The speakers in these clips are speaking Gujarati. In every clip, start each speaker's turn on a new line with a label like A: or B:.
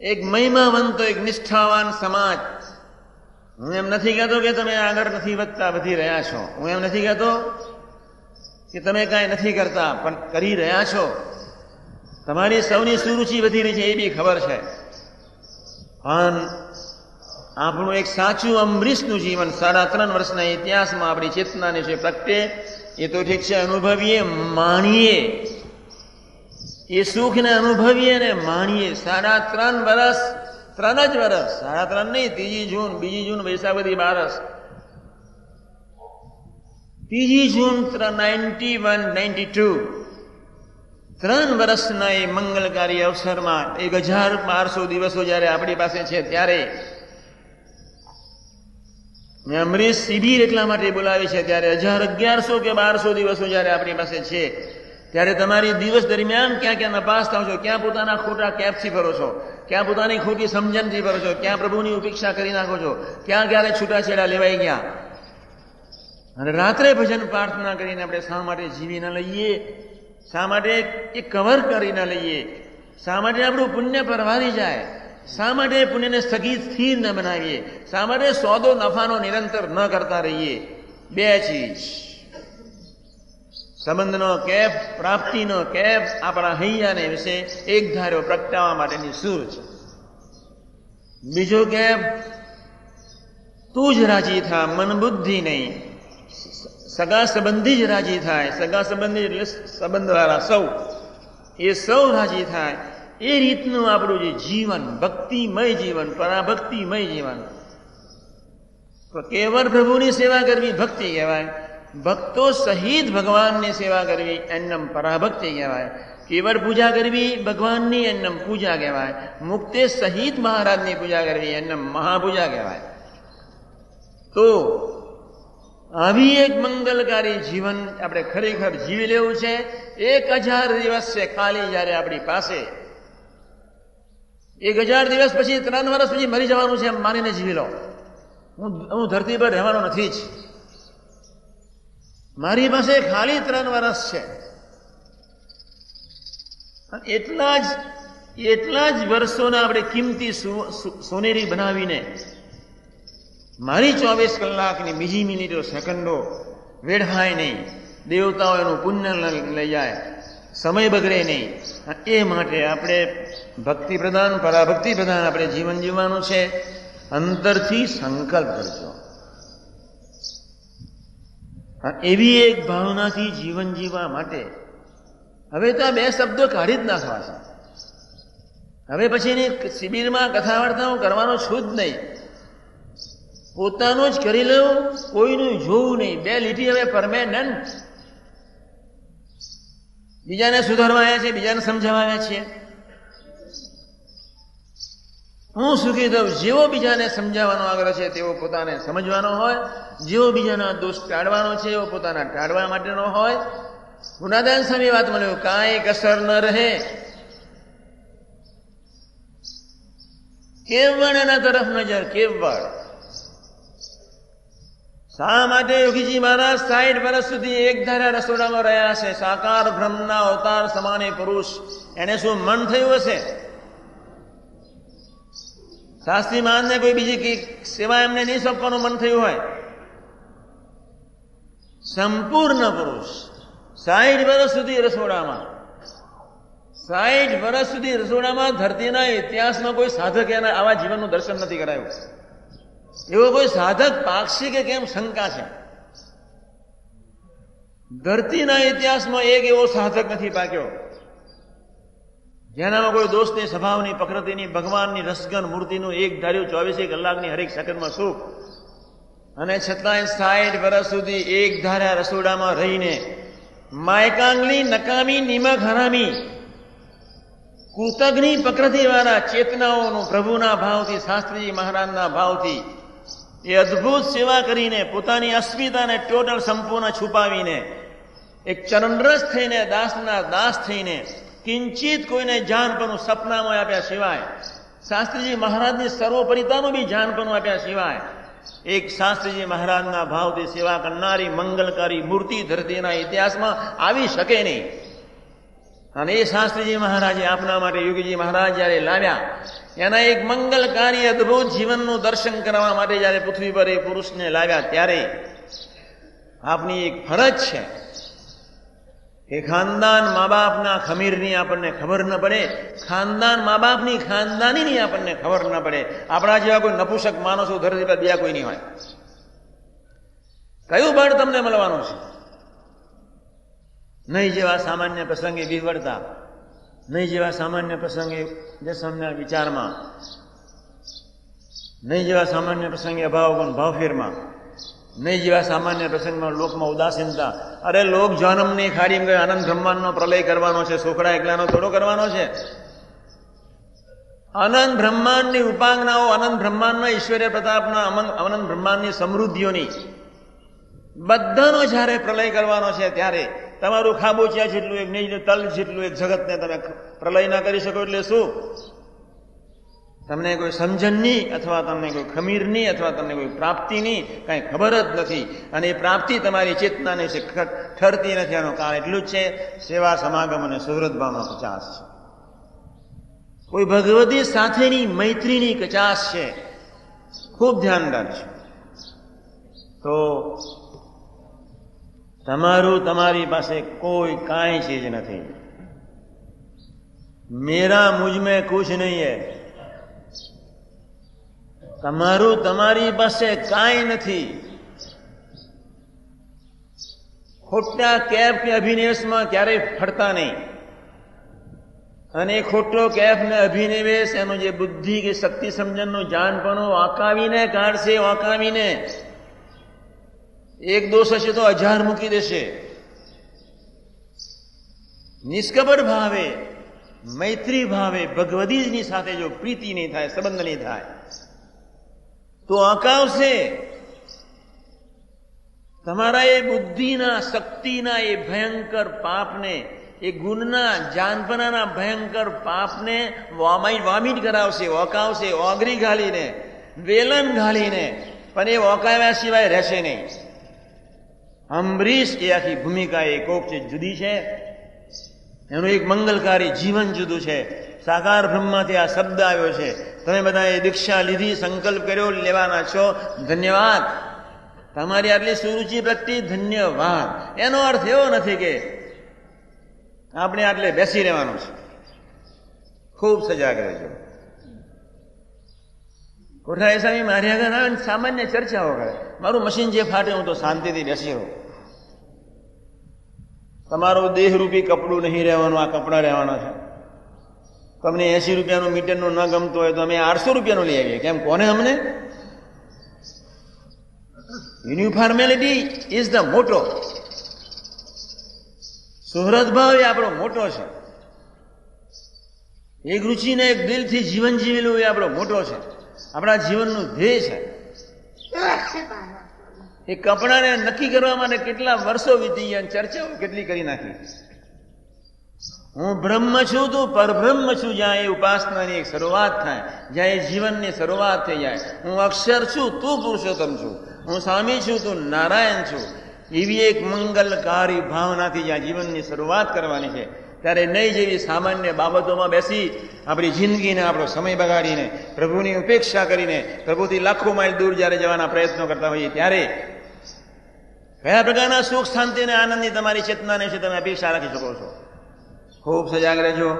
A: એક મહિમાવંતો, એક નિષ્ઠાવાન સમાજ. હું એમ નથી કહેતો કે તમે આગળ નથી વધતા, વધી રહ્યા છો. હું એમ નથી કહેતો કે તમે કાંઈ નથી કરતા, પણ કરી રહ્યા છો. તમારી સૌની સુરુચિ વધી રહી છે, એ બી ખબર છે. પણ આપણું એક સાચું અમરીશનું જીવન સાડા ત્રણ વર્ષના ઇતિહાસમાં આપણી ચેતનાની છે પ્રગટે, એ તો ઠીક છે, અનુભવીએ, માણીએ. એ સુખને અનુભવીએ ને માણીએ. સાડા ત્રણ વર્ષ ત્રણ જ વર્ષ સાડા ત્રણ નહીં, ત્રીજી જૂન, બીજી જૂન વૈશાખી બારસ ત્રીજી June ninety one ninety two ત્રણ વર્ષના એ મંગલકારી અવસરમાં એક હજાર બારસો દિવસો જ્યારે આપણી પાસે છે ત્યારે અમરીશ શિબિર એટલા માટે બોલાવી છે, ત્યારે હજાર અગિયારસો કે બારસો દિવસો જ્યારે આપણી પાસે છે. ત્યારે તમારી દિવસ દરમિયાન ક્યાં ક્યાં નપાસ થાવ છો? ક્યાં પોતાના ખોટા કેપથી ભરો છો? ક્યાં પોતાની ખોટી સમજણથી ભરો છો? ક્યાં પ્રભુની ઉપેક્ષા કરી નાખો છો? ક્યાં ક્યારે છૂટાછેડા લેવાઈ ગયા? અને રાત્રે ભજન પ્રાર્થના કરીને આપણે શા માટે જીવી ન લઈએ? શા માટે એ કવર કરી ન લઈએ? શા માટે આપણું પુણ્ય પરવારી જાય? શા માટે પુણ્યને સ્થગિત સ્થિર ન બનાવીએ? શા માટે સોદો નફાનો નિરંતર ન કરતા રહીએ? બે ચીજ. સંબંધનો કેફ, પ્રાપ્તિનો કેફ આપણા હૈયાને વિશે એક ધાર્યો પ્રગટાવવા માટેની સુર છે. બીજો કેફ, તું જ રાજી થા, મન બુદ્ધિ નહીં. સગા સંબંધી જ રાજી થાય, સગા સંબંધી એટલે સંબંધવાળા સૌ. એ સૌ રાજી થાય. એ રીતનું આપણું જે જીવન, ભક્તિમય જીવન, પરાભક્તિમય જીવન. કેવળ પ્રભુની સેવા કરવી ભક્તિ કહેવાય. ભક્તો સહિત ભગવાનની સેવા કરવી એનમ પરાભક્તિ કહેવાય. કેવળ પૂજા કરવી ભગવાનની એનમ પૂજા કહેવાય. મુક્તે સહિત મહારાજની પૂજા કરવી એનમ મહાપૂજા કહેવાય. તો આવી એક મંગલકારી જીવન આપણે ખરેખર જીવી લેવું છે. એક હજાર દિવસ છે ખાલી જ્યારે આપણી પાસે, એક હજાર દિવસ પછી, ત્રણ વર્ષ પછી મરી જવાનું છે એમ માનીને જીવી લો. હું હું ધરતી પર રહેવાનો નથી જ. મારી પાસે ખાલી ત્રણ વર્ષ છે. એટલા જ એટલા જ વર્ષોને આપણે કિંમતી સોનેરી બનાવીને મારી ચોવીસ કલાકની બીજી મિનિટો, સેકન્ડો વેડફાય નહીં, દેવતાઓ એનું પુણ્ય લઈ જાય, સમય બગડે નહીં. એ માટે આપણે ભક્તિ પ્રધાન પરાભક્તિ પ્રધાન આપણે જીવન જીવવાનું છે. અંતરથી સંકલ્પ કરજો. એવી એક ભાવનાથી જીવન જીવવા માટે હવે તો આ બે શબ્દો કાઢી જ નાખવા છે. હવે પછીની શિબિરમાં કથા વાર્તાઓ કરવાનો છું જ નહીં. પોતાનું જ કરી લેવું કોઈનું જોવું નહીં. બે લીટી હવે પરમેનન્ટ. બીજાને સુધારવા આવ્યા છે, બીજાને સમજાવવા આવ્યા છીએ હું સુખી થઉં, જેવો બીજાને સમજાવવાનો આગ્રહ છે તેવો પોતાને સમજવાનો હોય, જેવો બીજાના દોષ ટાળવાનો છે એવો પોતાના ટાળવા માટેનો હોય. ગુનાદાન સામે વાત મળ્યું, કાંઈ કસર ન રહે. કેવળ એના તરફ નજર, કેવળ. શા માટે યોગીજી મહારાજ સાઠ વર્ષ સુધી એક ધારા રસોડામાં રહ્યા છે સાકાર, બ્રહ્મના અવતાર સમાને પુરુષ. એને શું મન થયું હશે? શાસ્ત્રી મહાનને કોઈ બીજી સેવા એમને નહીં સોંપવાનું મન થયું હોય. સંપૂર્ણ પુરુષ સાઠ વર્ષ સુધી રસોડામાં સાહીઠ વર્ષ સુધી રસોડામાં ધરતીના ઇતિહાસમાં કોઈ સાધક એના આવા જીવનનું દર્શન નથી કરાયું. એવો કોઈ સાધક પાક્ષી કે કેમ શંકા છે? ધરતીના ઇતિહાસમાં એક એવો સાધક નથી પાક્યો. જેનામાં કોઈ દોષની સ્વભાવની પ્રકૃતિની ભગવાનની રસગન મૂર્તિનું એક ધાર્યું ચોવીસે કલાકની હરેક સેકન્ડમાં સુખ. અને છતાંય સાઠ વર્ષ સુધી એક ધાર્યા રસોડામાં રહીને માયકાંગલી નકામી, નિમક હરામી કૃતજ્ઞ પ્રકૃતિવાળા ચેતનાઓનું પ્રભુના ભાવથી, શાસ્ત્રીજી મહારાજના ભાવથી એ અદ્ભુત સેવા કરીને પોતાની અસ્મિતાને ટોટલ સંપૂર્ણ છુપાવીને, એક ચરણરસ થઈને, દાસના દાસ થઈને કિંચિત કોઈને જાનપણું સપનામાં આપ્યા સિવાય, શાસ્ત્રીજી મહારાજની સર્વોપરિતાનું બી જાનપણું આપ્યા સિવાય, એક શાસ્ત્રીજી મહારાજના ભાવથી સેવા કરનારી મંગલકારી મૂર્તિ ધરતીના ઇતિહાસમાં આવી શકે નહીં. અને એ શાસ્ત્રીજી મહારાજે આપના માટે યોગીજી મહારાજ જ્યારે લાવ્યા, એના એક મંગલકારી અદ્ભુત જીવનનું દર્શન કરવા માટે જ્યારે પૃથ્વી પર એ પુરુષને લાવ્યા ત્યારે આપની એક ફરજ છે. કે ખાનદાન મા બાપના ખમીરની આપણને ખબર ન પડે, ખાનદાન મા બાપની ખાનદાનીની આપણને ખબર ન પડે. આપણા જેવા કોઈ નપુસક માણસો ધરતી પર બીજા કોઈ નહીં હોય. કયું બળ તમને મળવાનું છે? નહીં જેવા સામાન્ય પ્રસંગે વિવડતા નહીં જેવા સામાન્ય પ્રસંગે જસમના વિચારમાં, નહીં જેવા સામાન્ય પ્રસંગે અભાવ પણ ભાવફેરમાં નહીં જેવા સામાન્ય પ્રસંગમાં લોકમાં ઉદાસીનતા. અરે લોક જન્મની ખાડી ગયો આનંદ બ્રહ્માંડનો પ્રલય કરવાનો છે, છોકરા એકલાનો થોડો કરવાનો છે. અનંત બ્રહ્માંડની ઉપાંગનાઓ અનંત બ્રહ્માંડના ઈશ્વર્ય પ્રતાપના અનંત બ્રહ્માંડની સમૃદ્ધિઓની. બધાનો જ્યારે પ્રલય કરવાનો છે ત્યારે તમારું ખાબોચિયા જેટલું એક નિજ તલ જેટલું એક જગતને તમે પ્રલય ના કરી શકો એટલે શું? તમને કોઈ સમજણની અથવા તમને કોઈ ખમીરની અથવા તમને કોઈ પ્રાપ્તિની કાંઈ ખબર જ નથી. અને એ પ્રાપ્તિ તમારી ચેતનાને છે ઠરતી નથી. આનું કારણ એટલું જ છે, સેવા સમાગમ અને સુહૃદભાવનો કચાસ છે. કોઈ ભગવતી સાથેની મૈત્રીની કચાસ છે, ખૂબ ધ્યાન રાખજો. તો તમારું, તમારી પાસે કોઈ કાંઈ ચીજ નથી. મેરા મુજમે કુછ નહીં હૈ. તમારું તમારી પાસે કાંઈ નથી. ખોટા કેફ કે અભિનિવેશમાં ક્યારેય ફરતા નહીં. અને ખોટો કેફ ને અભિનિવેશ, એનું જે બુદ્ધિ કે શક્તિ સમજણનું જાણપણું વાંકાવીને કાઢશે, વાંકાવીને એક દોષ હશે તો હજાર મૂકી દેશે. નિષ્કપટ ભાવે, મૈત્રી ભાવે, ભગવદીજની સાથે જો પ્રીતિ નહીં થાય, સંબંધ નહીં થાય તો અકાવશે તમારા એ બુદ્ધિના, શક્તિના એ ભયંકર પાપને, એ ગુણના જાનપનાના ભયંકર પાપને વામાઈ વામિટ કરાવશે. ઓકાવશે ઓગરી ઘાલીને, વેલન ઘાલીને, પણ એ ઓકાવ્યા સિવાય રહેશે નહીં. અંબરીશ એ આખી ભૂમિકા એ કોક છે, જુદી છે. એનું એક મંગલકારી જીવન જુદું છે. સાકાર બ્રહ્માથી આ શબ્દ આવ્યો છે. તમે બધા એ દીક્ષા લીધી, સંકલ્પ કર્યો, લેવાના છો. ધન્યવાદ. તમારી આટલી સુરુચિ પ્રત્યે ધન્યવાદ. એનો અર્થ એવો નથી કે આપણે આટલે બેસી રહેવાનું છે. ખૂબ સજાગ રહેજો. કોઠારી સ્વામી, મારી આગળ આવે સામાન્ય ચર્ચાઓ કરે મારું મશીન જે ફાટે હું તો શાંતિથી બેસી રહું. તમારું દેહરૂપી કપડું નહીં રહેવાનું, આ કપડાં રહેવાના છે. તમને એસી રૂપિયાનું મીટરનું ન ગમતું હોય તો અમે આઠસો રૂપિયાનું લઈ આવીએ. કેમ? કોને અમને? યુનિફોર્મેલિટી ઇઝ ધ મોટો સુહૃદભાવ એ આપણો મોટો છે. એક રુચિને એક દિલથી જીવન જીવેલું એ આપણો મોટો છે. આપણા જીવનનું ધ્યેય છે. એ કપડાને નક્કી કરવા માટે કેટલા વર્ષો વીતી ગયા ચર્ચાઓ કેટલી કરી નાખી. હું બ્રહ્મ છું તું પરબ્રહ્મ છું જ્યાં એ ઉપાસનાની એક શરૂઆત થાય, જ્યાં એ જીવનની શરૂઆત થઈ જાય. હું અક્ષર છું, તું પુરુષોત્તમ છું. હું સ્વામી છું, તું નારાયણ છું. એવી એક મંગલકારી ભાવનાથી જ્યાં જીવનની શરૂઆત કરવાની છે. ત્યારે નહીં જેવી સામાન્ય બાબતોમાં બેસી આપણી જિંદગીને આપણો સમય બગાડીને, પ્રભુની ઉપેક્ષા કરીને, પ્રભુથી લાખો માઇલ દૂર જ્યારે જવાના પ્રયત્નો કરતા હોઈએ ત્યારે કયા પ્રકારના સુખ, શાંતિ અને આનંદની તમારી ચેતનાને છે તમે અપેક્ષા રાખી શકો છો? ખૂબ સજાગ રહેજો.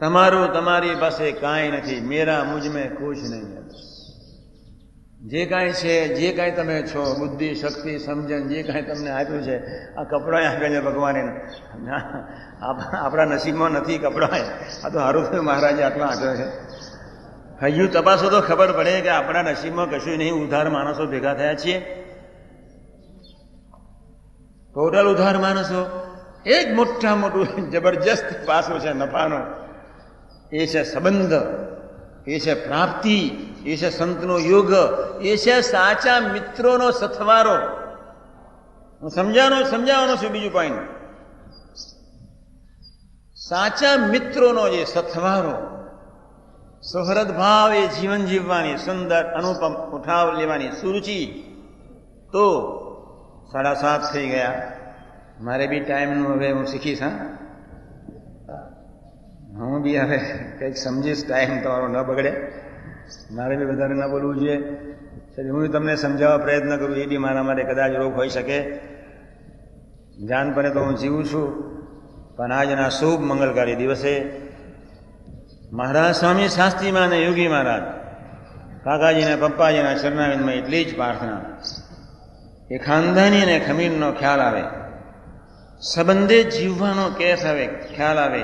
A: તમારું, તમારી પાસે કાંઈ નથી. મેરા મુજમે ખુશ નહીં જે કાંઈ છે, જે કાંઈ તમે છો, બુદ્ધિ, શક્તિ, સમજણ, જે કાંઈ તમને આપ્યું છે, આ કપડાં આપ્યા છે ભગવાને આપણા નસીબમાં નથી કપડાં આ તો સારું થયું મહારાજે આટલા આપ્યો છે. હજુ તપાસો તો ખબર પડે કે આપણા નસીબમાં કશું નહીં. ઉધાર માણસો ભેગા થયા છીએ. ટોટલ ઉધાર માણસો. એક મોટા મોટું જબરજસ્ત પાસું છે, નફાનો. એ છે સંબંધ, એ છે પ્રાપ્તિ, એ છે સંતનો યોગ, એ છે સાચા મિત્રોનો સથવારો. હું સમજાવવાનો સમજાવવાનો છું બીજું પોઈન્ટ સાચા મિત્રોનો જે સથવારો સહરદ ભાવ એ જીવન જીવવાની, સુંદર અનુપમ ઉઠાવ લેવાની સુરુચિ, તો સાડા સાત થઈ ગયા. મારે બી ટાઈમનું હવે હું શીખીશ, હા. હું બી હવે કંઈક સમજીશ ટાઈમ તમારો ન બગડે. મારે બી વધારે ન બોલવું જોઈએ. એટલે હું તમને સમજાવવા પ્રયત્ન કરું, એ બી મારા માટે કદાચ રોગ હોઈ શકે. જાનપણે તો હું જીવું છું, પણ આજના શુભ મંગલકારી દિવસે મહારાજ સ્વામી શાસ્ત્રીમાં અને યોગી મહારાજ, કાકાજીના પપ્પાજીના ચરણાવિંદમાં એટલી જ પ્રાર્થના. એ ખાનદાની અને ખમીરનો ખ્યાલ આવે. સંબંધે જીવવાનો કેસ આવે, ખ્યાલ આવે.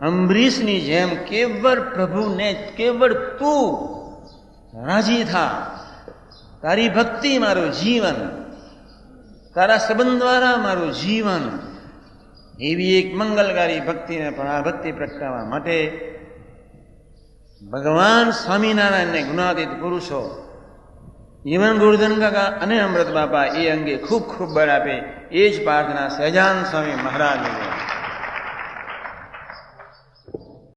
A: અંબરીશની જેમ કેવળ પ્રભુને, કેવળ તું રાજી થા. તારી ભક્તિ મારું જીવન, તારા સંબંધ દ્વારા મારું જીવન. એવી એક મંગલકારી ભક્તિને પણ આ ભક્તિ પ્રગટાવવા માટે ભગવાન સ્વામિનારાયણને ગુણાતીત પુરુષો જીવન ગુરુધન કાકા અને અમૃત બાપા એ અંગે ખૂબ ખૂબ બળ આપે એ જ પ્રાર્થના સહજાન સ્વામી મહારાજને